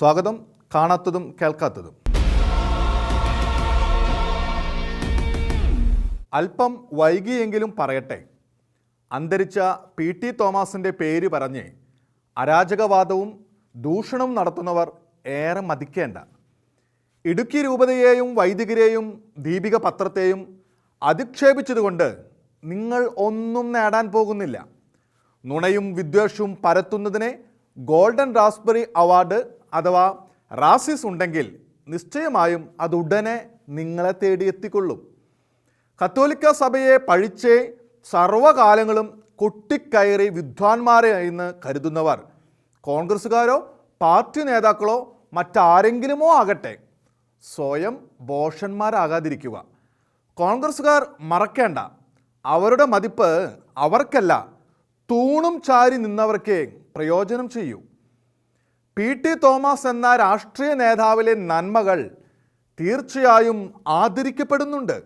സ്വാഗതം. കാണാത്തതും കേൾക്കാത്തതും. അല്പം വൈകിയെങ്കിലും പറയട്ടെ. അന്തരിച്ച പി ടി തോമസിന്റെ പേര് പറഞ്ഞ് അരാജകവാദവും ദൂഷണവും നടത്തുന്നവർ ഏറെ മതിക്കേണ്ട. ഇടുക്കി രൂപതയെയും വൈദികരെയും ദീപിക പത്രത്തെയും അധിക്ഷേപിച്ചതുകൊണ്ട് നിങ്ങൾ ഒന്നും നേടാൻ പോകുന്നില്ല. നുണയും വിദ്വേഷവും പരത്തുന്നതിനെ ഗോൾഡൻ റാസ്ബെറി അവാർഡ് അഥവാ റാസിസ് ഉണ്ടെങ്കിൽ നിശ്ചയമായും അത് ഉടനെ നിങ്ങളെ തേടി എത്തിക്കൊള്ളും. കത്തോലിക്ക സഭയെ പഴിച്ച് സർവകാലങ്ങളും കൊട്ടിക്കയറി വിദ്വാൻമാരെ എന്ന് കരുതുന്നവർ കോൺഗ്രസ്സുകാരോ പാർട്ടി നേതാക്കളോ മറ്റാരെങ്കിലുമോ ആകട്ടെ സ്വയം ബോഷന്മാരാകാതിരിക്കുക. കോൺഗ്രസ്സുകാർ മറക്കേണ്ട. അവരുടെ മതിപ്പ് അവർക്കല്ല. തൂണും ചാരി നിന്നവർക്കേ പ്രയോജനം ചെയ്യൂ. പി ടി തോമസ് എന്ന രാഷ്ട്രീയ നേതാവിലെ നന്മകൾ തീർച്ചയായും ആദരിക്കപ്പെടുന്നുണ്ട്.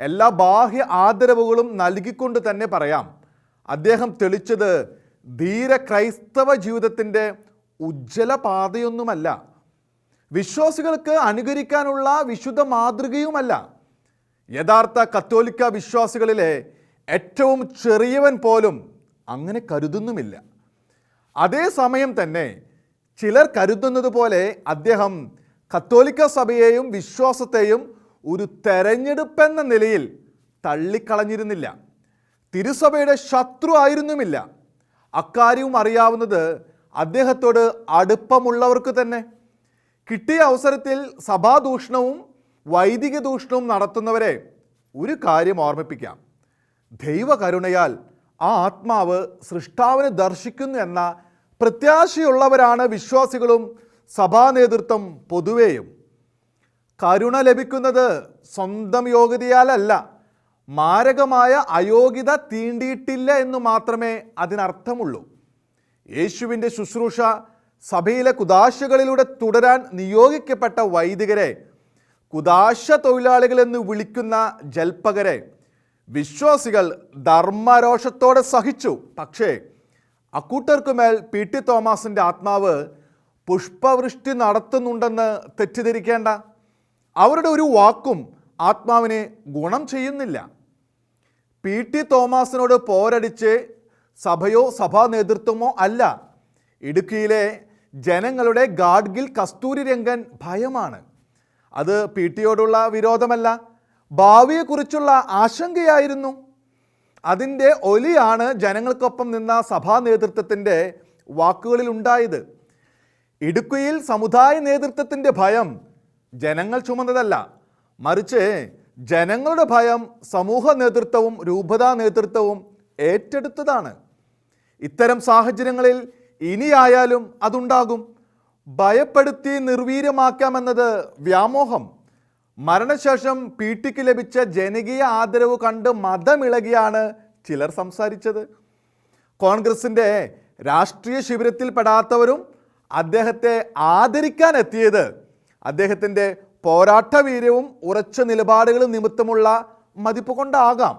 എല്ലാ ബാഹ്യ ആദരവുകളും നൽകിക്കൊണ്ട് തന്നെ പറയാം. അദ്ദേഹം തെളിച്ചത് ധീര ക്രൈസ്തവ ജീവിതത്തിന്റെ ഉജ്ജ്വല പാതയൊന്നുമല്ല. വിശ്വാസികൾക്ക് അനുകരിക്കാനുള്ള വിശുദ്ധ മാതൃകയുമല്ല. യഥാർത്ഥ കത്തോലിക്ക വിശ്വാസികളിലെ ഏറ്റവും ചെറിയവൻ പോലും അങ്ങനെ കരുതുന്നുമില്ല. അതേസമയം തന്നെ ചിലർ കരുതുന്നത് പോലെ അദ്ദേഹം കത്തോലിക്ക സഭയെയും വിശ്വാസത്തെയും ഒരു തെരഞ്ഞെടുപ്പെന്ന നിലയിൽ തള്ളിക്കളഞ്ഞിരുന്നില്ല. തിരുസഭയുടെ ശത്രു ആയിരുന്നുമില്ല. അക്കാര്യവും അറിയാവുന്നത് അദ്ദേഹത്തോട് അടുപ്പമുള്ളവർക്ക് തന്നെ. കിട്ടിയ അവസരത്തിൽ സഭാദൂഷണവും വൈദിക ദൂഷണവും നടത്തുന്നവരെ ഒരു കാര്യം ഓർമ്മിപ്പിക്കാം. ദൈവകരുണയാൽ ആ ആത്മാവ് സൃഷ്ടാവിനെ ദർശിക്കുന്നു എന്ന പ്രത്യാശയുള്ളവരാണ് വിശ്വാസികളും സഭാ നേതൃത്വം പൊതുവേയും. കരുണ ലഭിക്കുന്നത് സ്വന്തം യോഗ്യതയാലല്ല മാരകമായ അയോഗ്യത തീണ്ടിയിട്ടില്ല എന്ന് മാത്രമേ അതിനർത്ഥമുള്ളൂ. യേശുവിന്റെ ശുശ്രൂഷ സഭയിലെ കുദാശകളിലൂടെ തുടരാൻ നിയോഗിക്കപ്പെട്ട വൈദികരെ കുദാശ തൊഴിലാളികളെന്ന് വിളിക്കുന്ന ജൽപ്പകരെ വിശ്വാസികൾ ധർമ്മരോഷത്തോടെ സഹിച്ചു. പക്ഷേ അക്കൂട്ടർക്കുമേൽ പി. ടി. തോമസിന്റെ ആത്മാവ് പുഷ്പവൃഷ്ടി നടത്തുന്നുണ്ടെന്ന് തെറ്റിദ്ധരിക്കേണ്ട. അവരുടെ ഒരു വാക്കും ആത്മാവിനെ ഗുണം ചെയ്യുന്നില്ല. പി. ടി. തോമസിനോട് പോരടിച്ച് സഭയോ സഭാ നേതൃത്വമോ അല്ല ഇടുക്കിയിലെ ജനങ്ങളുടെ ഗാഡ്ഗിൽ കസ്തൂരി രംഗൻ ഭയമാണ്. അത് പി. ടിയോടുള്ള വിരോധമല്ല ഭാവിയെക്കുറിച്ചുള്ള ആശങ്കയായിരുന്നു. അതിന്റെ ഒലിയാണ് ജനങ്ങൾക്കൊപ്പം നിന്ന സഭാ നേതൃത്വത്തിന്റെ വാക്കുകളിൽ ഉണ്ടായത്. ഇടുക്കിയിൽ സമുദായ നേതൃത്വത്തിന്റെ ഭയം ജനങ്ങൾ ചുമന്നതല്ല. മറിച്ച് ജനങ്ങളുടെ ഭയം സമൂഹ നേതൃത്വവും രൂപതാ നേതൃത്വവും ഏറ്റെടുത്തതാണ്. ഇത്തരം സാഹചര്യങ്ങളിൽ ഇനിയായാലും അതുണ്ടാകും. ഭയപ്പെടുത്തി നിർവീര്യമാക്കാമെന്നത് വ്യാമോഹം. മരണശേഷം പി ടിക്ക് ലഭിച്ച ജനകീയ ആദരവ് കണ്ട് മതമിളകിയാണ് ചിലർ സംസാരിച്ചത്. കോൺഗ്രസിന്റെ രാഷ്ട്രീയ ശിബിരത്തിൽ പെടാത്തവരും അദ്ദേഹത്തെ ആദരിക്കാൻ എത്തിയത് അദ്ദേഹത്തിന്റെ പോരാട്ടവീര്യവും ഉറച്ച നിലപാടുകളും നിമിത്തമുള്ള മതിപ്പ് കൊണ്ടാകാം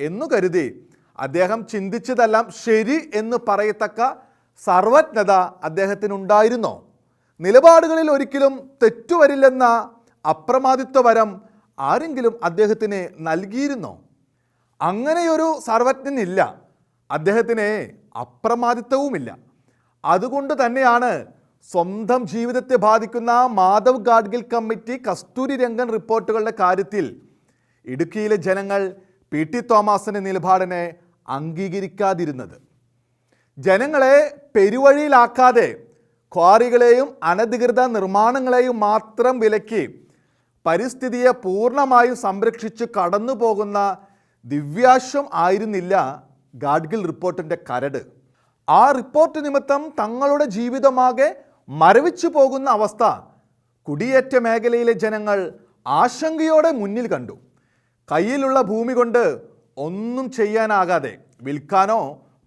എന്നു കരുതി അദ്ദേഹം ചിന്തിച്ചതെല്ലാം ശരി എന്ന് പറയത്തക്ക സർവജ്ഞത അദ്ദേഹത്തിനുണ്ടായിരുന്നോ. നിലപാടുകളിൽ ഒരിക്കലും തെറ്റുവരില്ലെന്ന അപ്രമാദിത്വ വരം ആരെങ്കിലും അദ്ദേഹത്തിന് നൽകിയിരുന്നോ? അങ്ങനെയൊരു സർവജ്ഞനില്ല. അദ്ദേഹത്തിന് അപ്രമാദിത്വവുമില്ല. അതുകൊണ്ട് തന്നെയാണ് സ്വന്തം ജീവിതത്തെ ബാധിക്കുന്ന മാധവ് ഗാഡ്ഗിൽ കമ്മിറ്റി കസ്തൂരി രംഗൻ റിപ്പോർട്ടുകളുടെ കാര്യത്തിൽ ഇടുക്കിയിലെ ജനങ്ങൾ പി ടി തോമസിന്റെ നിലപാടിനെ അംഗീകരിക്കാതിരുന്നത്. ജനങ്ങളെ പെരുവഴിയിലാക്കാതെ ക്വാറികളെയും അനധികൃത നിർമ്മാണങ്ങളെയും മാത്രം വിലക്കി പരിസ്ഥിതിയെ പൂർണമായും സംരക്ഷിച്ച് കടന്നു പോകുന്ന ദിവ്യാശ്വം ആയിരുന്നില്ല ഗാഡ്ഗിൽ റിപ്പോർട്ടിന്റെ കരട്. ആ റിപ്പോർട്ട് നിമിത്തം തങ്ങളുടെ ജീവിതമാകെ മരവിച്ചു പോകുന്ന അവസ്ഥ കുടിയേറ്റ മേഖലയിലെ ജനങ്ങൾ ആശങ്കയോടെ മുന്നിൽ കണ്ടു. കയ്യിലുള്ള ഭൂമി കൊണ്ട് ഒന്നും ചെയ്യാനാകാതെ വിൽക്കാനോ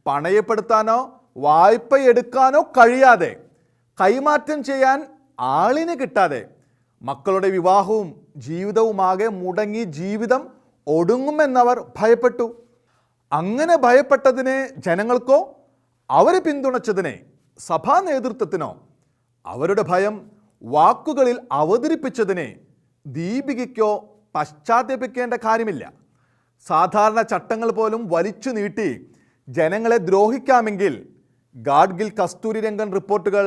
പണയപ്പെടുത്താനോ വായ്പയെടുക്കാനോ കഴിയാതെ കൈമാറ്റം ചെയ്യാൻ ആളിനെ കിട്ടാതെ മക്കളുടെ വിവാഹവും ജീവിതവുമാകെ മുടങ്ങി ജീവിതം ഒടുങ്ങുമെന്നവർ ഭയപ്പെട്ടു. അങ്ങനെ ഭയപ്പെട്ടതിനെ ജനങ്ങൾക്കോ അവരെ പിന്തുണച്ചതിനെ സഭാ നേതൃത്വത്തിനോ അവരുടെ ഭയം വാക്കുകളിൽ അവതരിപ്പിച്ചതിനെ ദീപികയ്ക്കോ പശ്ചാത്തപിക്കേണ്ട കാര്യമില്ല. സാധാരണ ചട്ടങ്ങൾ പോലും വലിച്ചു നീട്ടി ജനങ്ങളെ ദ്രോഹിക്കാമെങ്കിൽ ഗാഡ്ഗിൽ കസ്തൂരി രംഗൻ റിപ്പോർട്ടുകൾ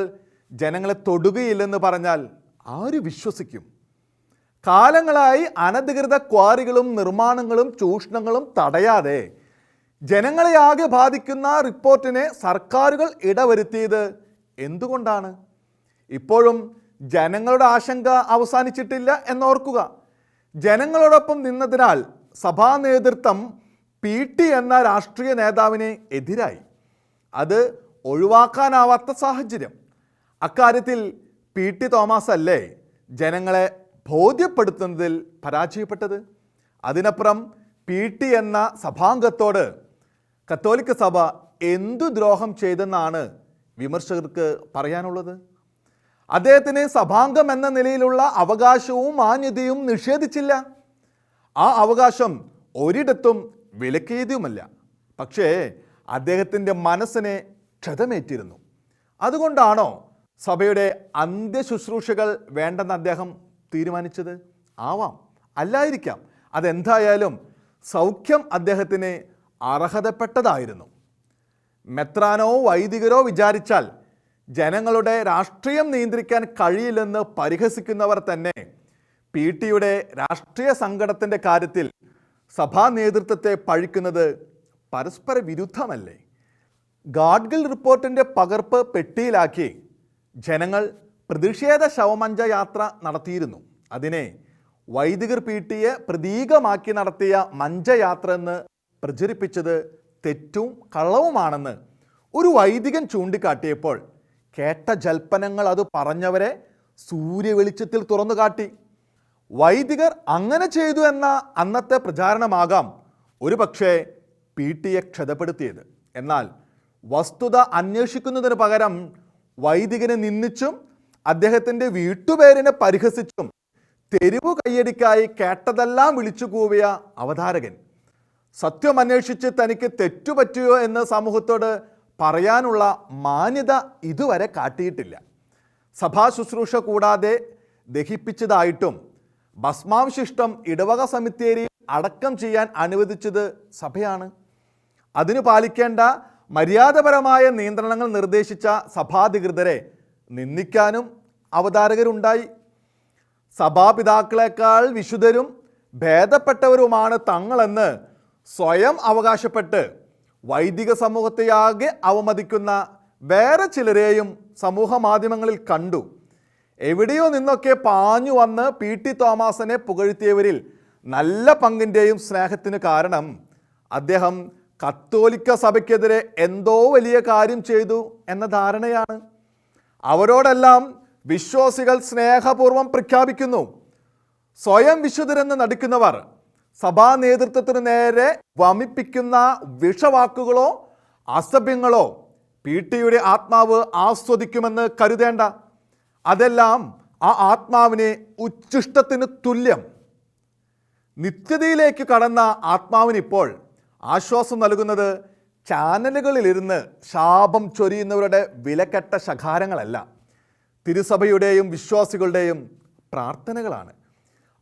ജനങ്ങളെ തൊടുകയില്ലെന്ന് പറഞ്ഞാൽ ആര് വിശ്വസിക്കും? കാലങ്ങളായി അനധികൃത ക്വാറികളും നിർമ്മാണങ്ങളും ചൂഷണങ്ങളും തടയാതെ ജനങ്ങളെ ആകെ ബാധിക്കുന്ന റിപ്പോർട്ടിനെ സർക്കാരുകൾ ഇടവരുത്തിയത് എന്തുകൊണ്ടാണ്? ഇപ്പോഴും ജനങ്ങളുടെ ആശങ്ക അവസാനിച്ചിട്ടില്ല എന്നോർക്കുക. ജനങ്ങളോടൊപ്പം നിന്നതിനാൽ സഭാ നേതൃത്വം പി ടി എന്ന രാഷ്ട്രീയ നേതാവിനെ എതിരായി. അത് ഒഴിവാക്കാനാവാത്ത സാഹചര്യം. അക്കാര്യത്തിൽ പി ടി തോമസ് അല്ലേ ജനങ്ങളെ ബോധ്യപ്പെടുത്തുന്നതിൽ പരാജയപ്പെട്ടത്? അതിനപ്പുറം പി ടി എന്ന സഭാംഗത്തോട് കത്തോലിക്ക സഭ എന്തു ദ്രോഹം ചെയ്തെന്നാണ് വിമർശകർക്ക് പറയാനുള്ളത്? അദ്ദേഹത്തിന് സഭാംഗം എന്ന നിലയിലുള്ള അവകാശവും മാന്യതയും നിഷേധിച്ചില്ല. ആ അവകാശം ഒരിടത്തും വിലക്കിയതുമല്ല. പക്ഷേ അദ്ദേഹത്തിന്റെ മനസ്സിനെ ക്ഷതമേറ്റിരുന്നു. അതുകൊണ്ടാണോ സഭയുടെ അന്ത്യശുശ്രൂഷകൾ വേണ്ടെന്ന് അദ്ദേഹം തീരുമാനിച്ചത് ആവാം അല്ലായിരിക്കാം. അതെന്തായാലും സൗഖ്യം അദ്ദേഹത്തിന് അർഹതപ്പെട്ടതായിരുന്നു. മെത്രാനോ വൈദികരോ വിചാരിച്ചാൽ ജനങ്ങളുടെ രാഷ്ട്രീയം നിയന്ത്രിക്കാൻ കഴിയില്ലെന്ന് പരിഹസിക്കുന്നവർ തന്നെ പി ടിയുടെ രാഷ്ട്രീയ സങ്കടത്തിന്റെ കാര്യത്തിൽ സഭാ നേതൃത്വത്തെ പഴിക്കുന്നത് പരസ്പര വിരുദ്ധമല്ലേ ഗാഡ്ഗിൽ റിപ്പോർട്ടിന്റെ പകർപ്പ് പെട്ടിയിലാക്കി ജനങ്ങൾ പ്രതിഷേധ ശവമഞ്ച യാത്ര നടത്തിയിരുന്നു. അതിനെ വൈദികർ പീട്ടിയെ ടിയെ പ്രതീകമാക്കി നടത്തിയ മഞ്ചയാത്ര എന്ന് പ്രചരിപ്പിച്ചത് തെറ്റും കള്ളവുമാണെന്ന് ഒരു വൈദികൻ ചൂണ്ടിക്കാട്ടിയപ്പോൾ കേട്ട ജൽപ്പനങ്ങൾ അത് പറഞ്ഞവരെ സൂര്യവെളിച്ചത്തിൽ തുറന്നു കാട്ടി വൈദികർ അങ്ങനെ ചെയ്തു എന്ന അന്നത്തെ പ്രചാരണമാകാം ഒരുപക്ഷെ പി ടിയെ ക്ഷതപ്പെടുത്തിയത്. എന്നാൽ വസ്തുത അന്വേഷിക്കുന്നതിന് പകരം വൈദികനെ നിന്നിച്ചും അദ്ദേഹത്തിന്റെ വീട്ടുപേരിനെ പരിഹസിച്ചും തെരുവു കയ്യടിക്കായി കേട്ടതെല്ലാം വിളിച്ചു കൂവിയ അവതാരകൻ. സത്യം അന്വേഷിച്ച് തനിക്ക് തെറ്റുപറ്റിയോ എന്ന് സമൂഹത്തോട് പറയാനുള്ള മാന്യത ഇതുവരെ കാട്ടിയിട്ടില്ല. സഭാ ശുശ്രൂഷ കൂടാതെ ദഹിപ്പിച്ചതായിട്ടും ഭസ്മാവശിഷ്ടം ഇടവക സമിത്തേരി അടക്കം ചെയ്യാൻ അനുവദിച്ചത് സഭയാണ്. അതിന് പാലിക്കേണ്ട മര്യാദപരമായ നിയന്ത്രണങ്ങൾ നിർദ്ദേശിച്ച സഭാധികൃതരെ നിന്ദിക്കാനും അവതാരകരുണ്ടായി. സഭാപിതാക്കളെക്കാൾ വിശുദ്ധരും ഭേദപ്പെട്ടവരുമാണ് തങ്ങളെന്ന് സ്വയം അവകാശപ്പെട്ട് വൈദിക സമൂഹത്തെയാകെ അവമതിക്കുന്ന വേറെ ചിലരെയും സമൂഹ മാധ്യമങ്ങളിൽ കണ്ടു. എവിടെയോ നിന്നൊക്കെ പാഞ്ഞു വന്ന് പി. ടി. തോമാസിനെ പുകഴ്ത്തിയവരിൽ നല്ല പങ്കിന്റെയും സ്നേഹത്തിന് കാരണം അദ്ദേഹം കത്തോലിക്ക സഭയ്ക്കെതിരെ എന്തോ വലിയ കാര്യം ചെയ്തു എന്ന ധാരണയാണ്. അവരോടെല്ലാം വിശ്വാസികൾ സ്നേഹപൂർവം പ്രഖ്യാപിക്കുന്നു. സ്വയം വിശുദ്ധരെന്ന് നടിക്കുന്നവർ സഭാ നേതൃത്വത്തിന് നേരെ വമിപ്പിക്കുന്ന വിഷവാക്കുകളോ അസഭ്യങ്ങളോ പി ടിയുടെ ആത്മാവ് ആസ്വദിക്കുമെന്ന് കരുതേണ്ട. അതെല്ലാം ആ ആത്മാവിനെ ഉച്ഛിഷ്ടത്തിന് തുല്യം. നിത്യതയിലേക്ക് കടന്ന ആത്മാവിനിപ്പോൾ ആശ്വാസം നൽകുന്നത് ചാനലുകളിലിരുന്ന് ശാപം ചൊരിയുന്നവരുടെ വിലക്കെട്ട ശകാരങ്ങളല്ല. തിരുസഭയുടെയും വിശ്വാസികളുടെയും പ്രാർത്ഥനകളാണ്.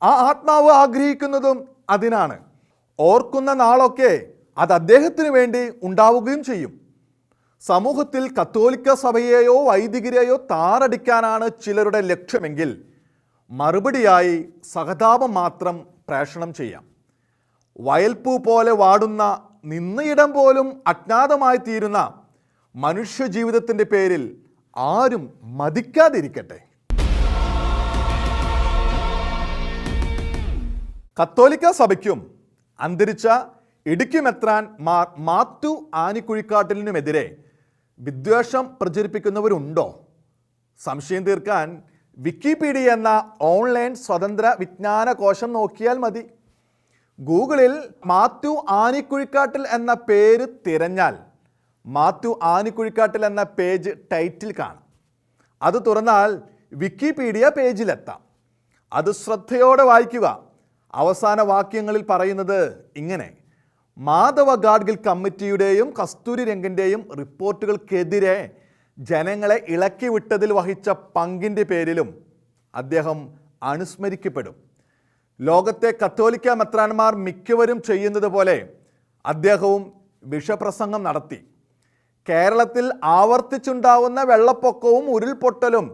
ആ ആത്മാവ് ആഗ്രഹിക്കുന്നതും അതിനാണ്. ഓർക്കുന്ന നാളൊക്കെ അത് അദ്ദേഹത്തിന് വേണ്ടി ഉണ്ടാവുകയും ചെയ്യും. സമൂഹത്തിൽ കത്തോലിക്ക സഭയെയോ വൈദികരെയോ താറടിക്കാനാണ് ചിലരുടെ ലക്ഷ്യമെങ്കിൽ മറുപടിയായി സഹതാപം മാത്രം പ്രേഷണം ചെയ്യാം. വയൽപ്പൂ പോലെ വാടുന്ന നിന്നയിടം പോലും അജ്ഞാതമായി തീരുന്ന മനുഷ്യ ജീവിതത്തിന്റെ പേരിൽ ആരും മതിക്കാതിരിക്കട്ടെ. കത്തോലിക്ക സഭയ്ക്കും അന്തരിച്ച ഇടുക്കി മെത്രാൻ മാർ മാത്യു ആനിക്കുഴിക്കാട്ടിലിനുമെതിരെ വിദ്വേഷം പ്രചരിപ്പിക്കുന്നവരുണ്ടോ? സംശയം തീർക്കാൻ വിക്കിപീഡിയ എന്ന ഓൺലൈൻ സ്വതന്ത്ര വിജ്ഞാന കോശം നോക്കിയാൽ മതി. ഗൂഗിളിൽ മാത്യു ആനിക്കുഴിക്കാട്ടിൽ എന്ന പേര് തിരഞ്ഞാൽ മാത്യു ആനിക്കുഴിക്കാട്ടിൽ എന്ന പേജ് ടൈറ്റിൽ കാണാം. അത് തുറന്നാൽ വിക്കിപീഡിയ പേജിലെത്താം. അത് ശ്രദ്ധയോടെ വായിക്കുക. അവസാന വാക്യങ്ങളിൽ പറയുന്നത് ഇങ്ങനെ മാധവ ഗാഡ്ഗിൽ കമ്മിറ്റിയുടെയും കസ്തൂരി രംഗിന്റെയും റിപ്പോർട്ടുകൾക്കെതിരെ ജനങ്ങളെ ഇളക്കി വിട്ടതിൽ വഹിച്ച പങ്കിന്റെ പേരിലും അദ്ദേഹം അനുസ്മരിക്കപ്പെടും. ലോകത്തെ കത്തോലിക്ക മെത്രാന്മാർ മിക്കവരും ചെയ്യുന്നത് പോലെ അദ്ദേഹവും വിഷപ്രസംഗം നടത്തി. കേരളത്തിൽ ആവർത്തിച്ചുണ്ടാവുന്ന വെള്ളപ്പൊക്കവും ഉരുൾപൊട്ടലും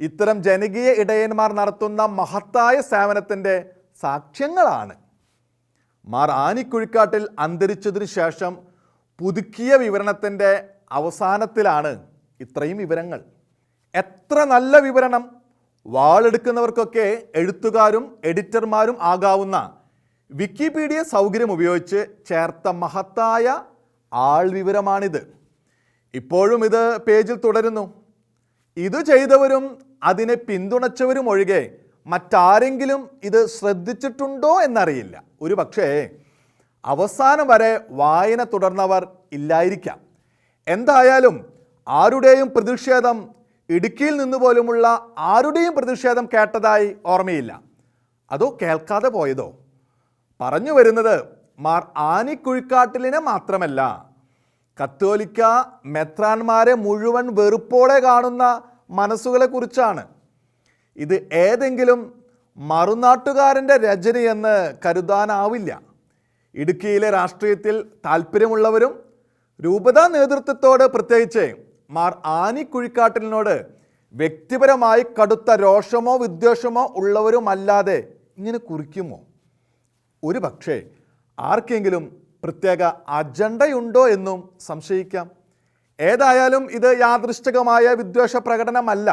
ഇത്തരം ജനകീയ ഇടയന്മാർ നടത്തുന്ന മഹത്തായ സേവനത്തിന്റെ സാക്ഷ്യങ്ങളാണ്. മാർ ആനിക്കുഴിക്കാട്ടിൽ അന്തരിച്ചതിനു ശേഷം പുതുക്കിയ വിവരണത്തിന്റെ അവസാനത്തിലാണ് ഇത്രയും വിവരങ്ങൾ. എത്ര നല്ല വിവരണം വാളെടുക്കുന്നവർക്കൊക്കെ എഴുത്തുകാരും എഡിറ്റർമാരും ആകാവുന്ന വിക്കിപീഡിയ സൗകര്യം ഉപയോഗിച്ച് ചേർത്ത മഹത്തായ ആൾ വിവരമാണിത്. ഇപ്പോഴും ഇത് പേജിൽ തുടരുന്നു. ഇത് ചെയ്തവരും അതിനെ പിന്തുണച്ചവരും ഒഴികെ മറ്റാരെങ്കിലും ഇത് ശ്രദ്ധിച്ചിട്ടുണ്ടോ എന്നറിയില്ല. ഒരു പക്ഷേ അവസാനം വരെ വായന തുടർന്നവർ ഇല്ലായിരിക്കാം. എന്തായാലും ആരുടെയും പ്രതിഷേധം ഇടുക്കിയിൽ നിന്ന് പോലുമുള്ള ആരുടെയും പ്രതിഷേധം കേട്ടതായി ഓർമ്മയില്ല. അതോ കേൾക്കാതെ പോയതോ? പറഞ്ഞു വരുന്നത് മാർ ആനിക്കുഴിക്കാട്ടിലിനെ മാത്രമല്ല. കത്തോലിക്ക മെത്രാന്മാരെ മുഴുവൻ വെറുപ്പോടെ കാണുന്ന മനസ്സുകളെ കുറിച്ചാണ് ഇത് ഏതെങ്കിലും മറുനാട്ടുകാരന്റെ രചനയെന്ന് കരുതാനാവില്ല. ഇടുക്കിയിലെ രാഷ്ട്രീയത്തിൽ താല്പര്യമുള്ളവരും രൂപതാ നേതൃത്വത്തോട് പ്രത്യേകിച്ച് മാർ ആനിക്കുഴിക്കാട്ടിലിനോട് വ്യക്തിപരമായി കടുത്ത രോഷമോ വിദ്വേഷമോ ഉള്ളവരുമല്ലാതെ ഇങ്ങനെ കുറിക്കുമോ? ഒരു പക്ഷേ ആർക്കെങ്കിലും പ്രത്യേക അജണ്ടയുണ്ടോ എന്നും സംശയിക്കാം. ഏതായാലും ഇത് യാദൃശ്ചികമായ വിദ്വേഷ പ്രകടനമല്ല.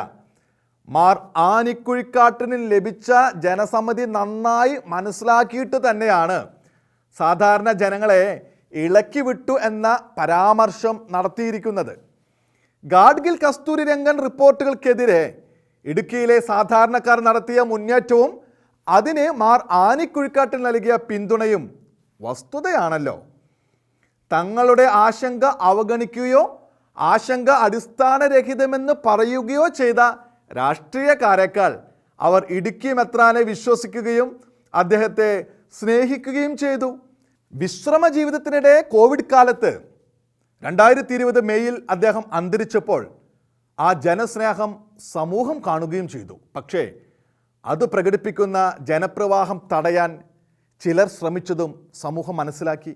മാർ ആനിക്കുഴിക്കാട്ടിന് ലഭിച്ച ജനസമ്മതി നന്നായി മനസ്സിലാക്കിയിട്ട് തന്നെയാണ്. സാധാരണ ജനങ്ങളെ ഇളക്കി വിട്ടു എന്ന പരാമർശം നടത്തിയിരിക്കുന്നത്. ഗാഡ്ഗിൽ കസ്തൂരി രംഗൻ റിപ്പോർട്ടുകൾക്കെതിരെ ഇടുക്കിയിലെ സാധാരണക്കാർ നടത്തിയ മുന്നേറ്റവും അതിന് മാർ ആനിക്കുഴിക്കാട്ടിൽ നൽകിയ പിന്തുണയും വസ്തുതയാണല്ലോ. തങ്ങളുടെ ആശങ്ക അവഗണിക്കുകയോ ആശങ്ക അടിസ്ഥാനരഹിതമെന്ന് പറയുകയോ ചെയ്ത രാഷ്ട്രീയക്കാരേക്കാൾ അവർ ഇടുക്കി മെത്രാനെ വിശ്വസിക്കുകയും അദ്ദേഹത്തെ സ്നേഹിക്കുകയും ചെയ്തു. വിശ്രമ ജീവിതത്തിനിടെ കോവിഡ് കാലത്ത് രണ്ടായിരത്തി ഇരുപത് മെയ്യിൽ അദ്ദേഹം അന്തരിച്ചപ്പോൾ ആ ജനസ്നേഹം സമൂഹം കാണുകയും ചെയ്തു. പക്ഷേ അത് പ്രകടിപ്പിക്കുന്ന ജനപ്രവാഹം തടയാൻ ചിലർ ശ്രമിച്ചതും സമൂഹം മനസ്സിലാക്കി.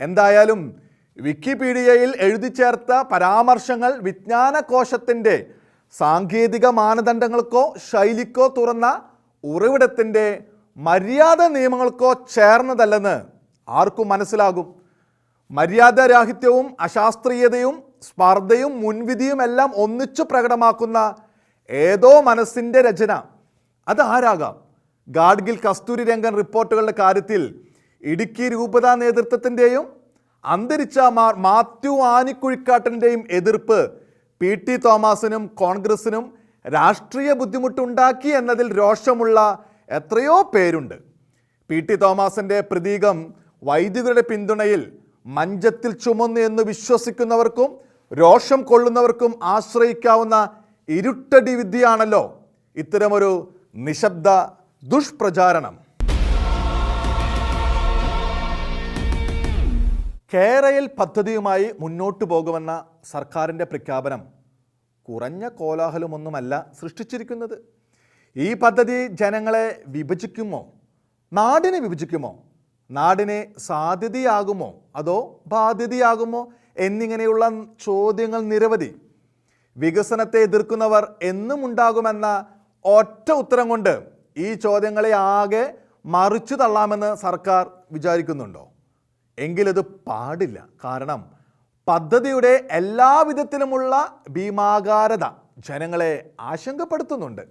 എന്തായാലും വിക്കിപീഡിയയിൽ എഴുതി ചേർത്ത പരാമർശങ്ങൾ വിജ്ഞാനകോശത്തിന്റെ സാങ്കേതിക മാനദണ്ഡങ്ങൾക്കോ ശൈലിക്കോ തുറന്ന ഉറവിടത്തിന്റെ മര്യാദ നിയമങ്ങൾക്കോ ചേർന്നതല്ലെന്ന് ആർക്കും മനസ്സിലാകും. മര്യാദരാഹിത്യവും അശാസ്ത്രീയതയും സ്പർദ്ധയും മുൻവിധിയും എല്ലാം ഒന്നിച്ചു പ്രകടമാക്കുന്ന ഏതോ മനസ്സിന്റെ രചന. അത് ആരാകാം? ഗാഡ്ഗിൽ കസ്തൂരി രംഗൻ റിപ്പോർട്ടുകളുടെ കാര്യത്തിൽ ഇടുക്കി രൂപതാ നേതൃത്വത്തിന്റെയും അന്തരിച്ച മാർ മാത്യു ആനിക്കുഴിക്കാട്ടിന്റെയും എതിർപ്പ് പി ടി തോമസിനും കോൺഗ്രസിനും രാഷ്ട്രീയ ബുദ്ധിമുട്ടുണ്ടാക്കി എന്നതിൽ രോഷമുള്ള എത്രയോ പേരുണ്ട്. പി ടി തോമസിന്റെ പ്രതീകം വൈദികരുടെ പിന്തുണയിൽ മഞ്ചത്തിൽ ചുമന്നു എന്ന് വിശ്വസിക്കുന്നവർക്കും രോഷം കൊള്ളുന്നവർക്കും ആശ്രയിക്കാവുന്ന ഇരുട്ടടി വിദ്യയാണല്ലോ ഇത്തരമൊരു നിശബ്ദ ദുഷ്പ്രചാരണം. കേരയിൽ പദ്ധതിയുമായി മുന്നോട്ടു പോകുമെന്ന സർക്കാരിന്റെ പ്രഖ്യാപനം കുറഞ്ഞ കോലാഹലമൊന്നുമല്ല സൃഷ്ടിച്ചിരിക്കുന്നത്. ഈ പദ്ധതി ജനങ്ങളെ വിഭജിക്കുമോ? നാടിനെ വിഭജിക്കുമോ? നാടിനെ സാധ്യതയാകുമോ? അതോ ബാധ്യതയാകുമോ? എന്നിങ്ങനെയുള്ള ചോദ്യങ്ങൾ നിരവധി. വികസനത്തെ എതിർക്കുന്നവർ എന്നും ഉണ്ടാകുമെന്ന ഒറ്റ ഉത്തരം കൊണ്ട് ഈ ചോദ്യങ്ങളെ ആകെ മറിച്ചു തള്ളാമെന്ന് സർക്കാർ വിചാരിക്കുന്നുണ്ടോ? എങ്കിലത് പാടില്ല. കാരണം പദ്ധതിയുടെ എല്ലാവിധത്തിലുമുള്ള ഭീമാകാരത ജനങ്ങളെ ആശങ്കപ്പെടുത്തുന്നുണ്ട്.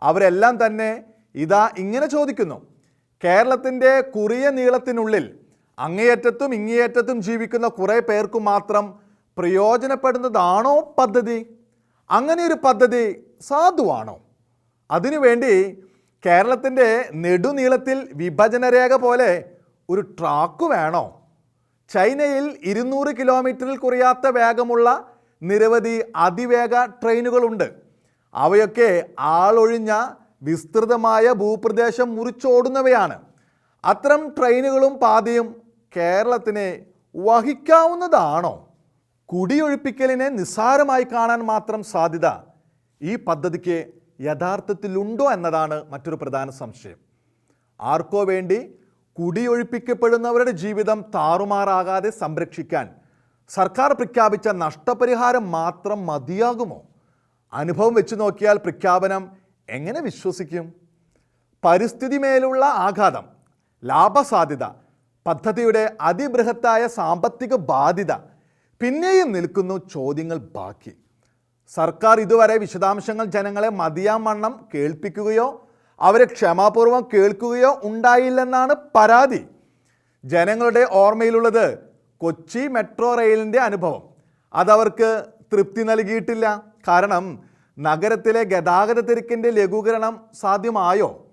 അവരെല്ലാം തന്നെ ഇതാ ഇങ്ങനെ ചോദിക്കുന്നു. കേരളത്തിന്റെ കുറിയ നീളത്തിനുള്ളിൽ അങ്ങേയറ്റത്തും ഇങ്ങേയറ്റത്തും ജീവിക്കുന്ന കുറേ പേർക്ക് മാത്രം പ്രയോജനപ്പെടുന്നതാണോ പദ്ധതി? അങ്ങനെ ഒരു പദ്ധതി സാധുവാണോ? അതിനുവേണ്ടി കേരളത്തിന്റെ നെടുനീളത്തിൽ വിഭജനരേഖ പോലെ ഒരു ട്രാക്ക് വേണോ? ചൈനയിൽ ഇരുന്നൂറ് കിലോമീറ്ററിൽ കുറയാത്ത വേഗമുള്ള നിരവധി അതിവേഗ ട്രെയിനുകളുണ്ട്. അവയൊക്കെ ആളൊഴിഞ്ഞ വിസ്തൃതമായ ഭൂപ്രദേശം മുറിച്ചോടുന്നവയാണ്. അത്തരം ട്രെയിനുകളും പാതയും കേരളത്തിനെ വഹിക്കാവുന്നതാണോ? കുടിയൊഴിപ്പിക്കലിനെ നിസ്സാരമായി കാണാൻ മാത്രം സാധ്യത ഈ പദ്ധതിക്ക് യഥാർത്ഥത്തിലുണ്ടോ എന്നതാണ് മറ്റൊരു പ്രധാന സംശയം. ആർക്കോ വേണ്ടി കുടിയൊഴിപ്പിക്കപ്പെടുന്നവരുടെ ജീവിതം താറുമാറാകാതെ സംരക്ഷിക്കാൻ സർക്കാർ പ്രഖ്യാപിച്ച നഷ്ടപരിഹാരം മാത്രം മതിയാകുമോ? അനുഭവം വെച്ച് നോക്കിയാൽ പ്രഖ്യാപനം എങ്ങനെ വിശ്വസിക്കും? പരിസ്ഥിതി മേലുള്ള ആഘാതം ലാഭസാധ്യത പദ്ധതിയുടെ അതിബൃഹത്തായ സാമ്പത്തിക ബാധ്യത പിന്നെയും നിൽക്കുന്നു ചോദ്യങ്ങൾ ബാക്കി. സർക്കാർ ഇതുവരെ വിശദാംശങ്ങൾ ജനങ്ങളെ മതിയാം വണ്ണം കേൾപ്പിക്കുകയോ അവരെ ക്ഷമാപൂർവം കേൾക്കുകയോ ഉണ്ടായില്ലെന്നാണ് പരാതി. ജനങ്ങളുടെ ഓർമ്മയിലുള്ളത് കൊച്ചി മെട്രോ റെയിലിന്റെ അനുഭവം. അതവർക്ക് തൃപ്തി നൽകിയിട്ടില്ല. കാരണം നഗരത്തിലെ ഗതാഗത തിരക്കിന്റെ ലഘൂകരണം സാധ്യമായോ?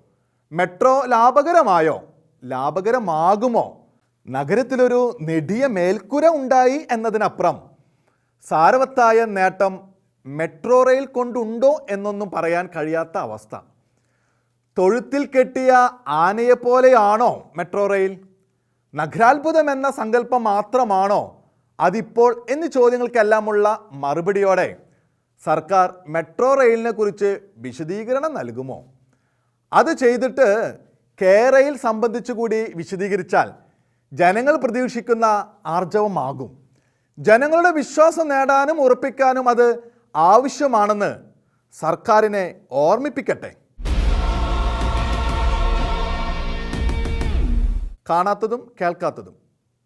മെട്രോ ലാഭകരമായോ? ലാഭകരമാകുമോ? നഗരത്തിലൊരു നെടിയ മേൽക്കുര ഉണ്ടായി എന്നതിനപ്പുറം സാരവത്തായ നേട്ടം മെട്രോ റെയിൽ കൊണ്ടുണ്ടോ എന്നൊന്നും പറയാൻ കഴിയാത്ത അവസ്ഥ. തൊഴുത്തിൽ കെട്ടിയ ആനയെപ്പോലെയാണോ മെട്രോ റെയിൽ? നഗരാത്ഭുതം എന്ന സങ്കല്പം മാത്രമാണോ അതിപ്പോൾ? എന്നീ ചോദ്യങ്ങൾക്കെല്ലാമുള്ള മറുപടിയോടെ സർക്കാർ മെട്രോ റെയിലിനെ കുറിച്ച് വിശദീകരണം നൽകുമോ? അത് ചെയ്തിട്ട് കേരയിൽ സംബന്ധിച്ചു കൂടി വിശദീകരിച്ചാൽ ജനങ്ങൾ പ്രതീക്ഷിക്കുന്ന ആർജവമാകും. ജനങ്ങളുടെ വിശ്വാസം നേടാനും ഉറപ്പിക്കാനും അത് ആവശ്യമാണെന്ന് സർക്കാരിനെ ഓർമ്മിപ്പിക്കട്ടെ. കാണാത്തതും കേൾക്കാത്തതും.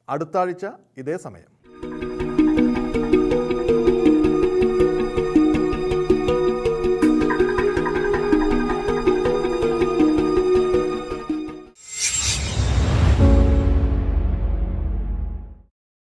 അടുത്ത ആഴ്ച ഇതേ സമയം.